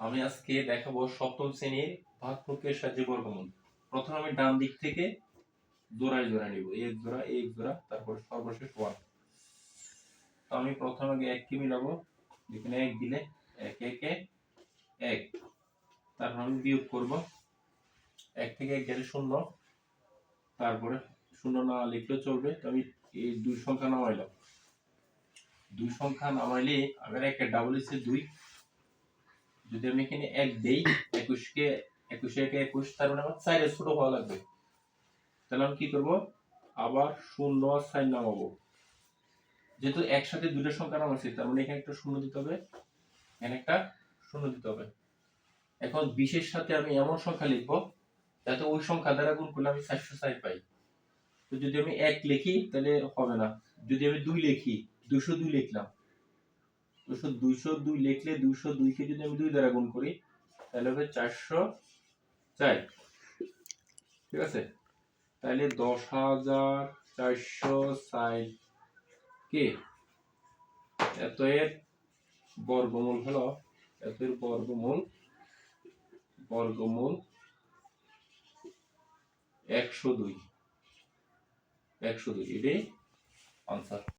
আমি আজকে দেখাবো সপ্তম শ্রেণির ভাগ প্রক্রিয়ার সাহায্যে বর্গমূল। প্রথমে আমি ডান দিক থেকে জোড়ায় জোড়ায় নিব। এক জোড়া এক জোড়া, তারপর সর্বশেষ ওয়ান। তো আমি প্রথমে আগে এককে মিলাবো যেখানে এক দিলে এক, একে, এক এক। তারপর আমি বিয়োগ করব। এক থেকে এক গেলে শূন্য। তারপরে শূন্য না লিখলেও চলবে। তো আমি এই দুই সংখ্যা নামাইলাম। দুই সংখ্যা নামাইলে আবার একটা ডাবল এসে দুই। যদি আমি এখানে এক দেই, একুশকে, একুশে একে একুশ, তার মানে আমার চাইরে ছোট হওয়া লাগবে। তাহলে আমি কি করব? আবার শূন্য আর সাইন নামাবো। যেহেতু একসাথে দুটো সংখ্যা নামাচ্ছি তার মানে এখানে একটা শূন্য দিতে হবে, এখানে একটা শূন্য দিতে হবে। এখন বিশের সাথে আমি এমন সংখ্যা লিখব, যাতে ওই সংখ্যা দ্বারা গুণ করলে আমি চারশো ষাট পাই। তো যদি আমি এক লিখি, তাহলে হবে না। যদি আমি দুই লিখি দুশো দুই লিখলাম দুশো দুইশো দুই লিখলে দুশো দুইকে যদি আমি দুই দ্বারা গুণ করি, তাহলে হবে চারশো চার। ঠিক আছে? তাহলে দশ হাজার চারশো ষাট কে? এত এর বর্গমূল হলো এত এর বর্গমূল বর্গমূল একশো দুই। একশো দুই এটাই আনসার